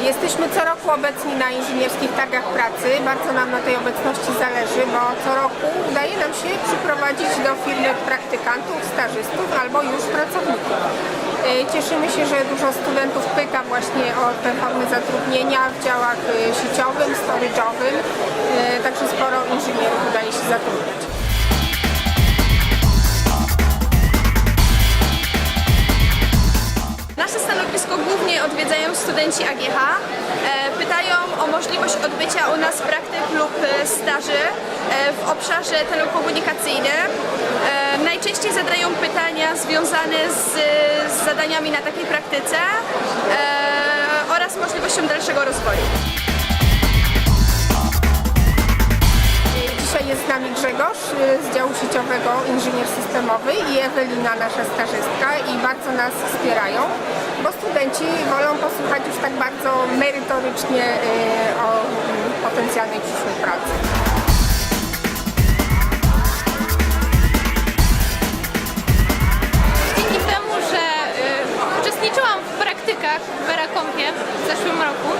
Jesteśmy co roku obecni na inżynierskich targach pracy. Bardzo nam na tej obecności zależy, bo co roku udaje nam się przyprowadzić do firmy praktykantów, stażystów albo już pracowników. E, Cieszymy się, że dużo studentów pyta właśnie o te formy zatrudnienia w działach e, sieciowym, storage'owym, e, także sporo inżynierów udaje się zatrudniać. Odwiedzają studenci AGH. E, Pytają o możliwość odbycia u nas praktyk lub e, staży e, w obszarze telekomunikacyjnym. Najczęściej zadają pytania związane z, zadaniami na takiej praktyce oraz możliwością dalszego rozwoju. Dzisiaj jest z nami Grzegorz z działu sieciowego Inżynier Systemowy i Ewelina, nasza stażystka i bardzo nas wspierają, bo studenci wolą posłuchać już tak bardzo merytorycznie y, o mm, potencjalnej przyszłej pracy. Dzięki temu, że y, uczestniczyłam w praktykach w Veracompie w zeszłym roku,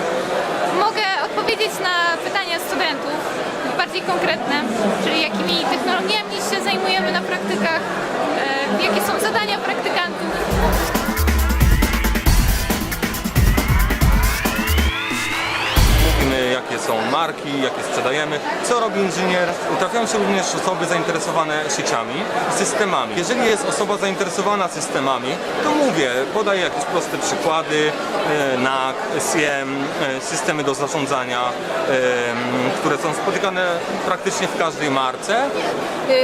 mogę odpowiedzieć na pytania studentów bardziej konkretne, czyli jakimi technologiami się są marki, jakie sprzedajemy, co robi inżynier. Trafiają się również osoby zainteresowane sieciami systemami. Jeżeli jest osoba zainteresowana systemami, to mówię, podaję jakieś proste przykłady, e, NAC, SIEM, e, systemy do zarządzania, e, które są spotykane praktycznie w każdej marce.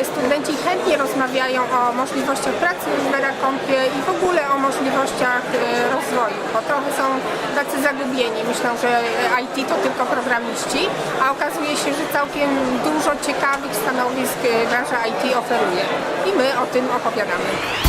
Studenci chętnie rozmawiają o możliwościach pracy w Veracompie i w ogóle o możliwościach rozwoju, bo trochę są tacy zagubieni. Myślą, że IT to tylko programiści, a okazuje się, że całkiem dużo ciekawych stanowisk y, branża IT oferuje i my o tym opowiadamy.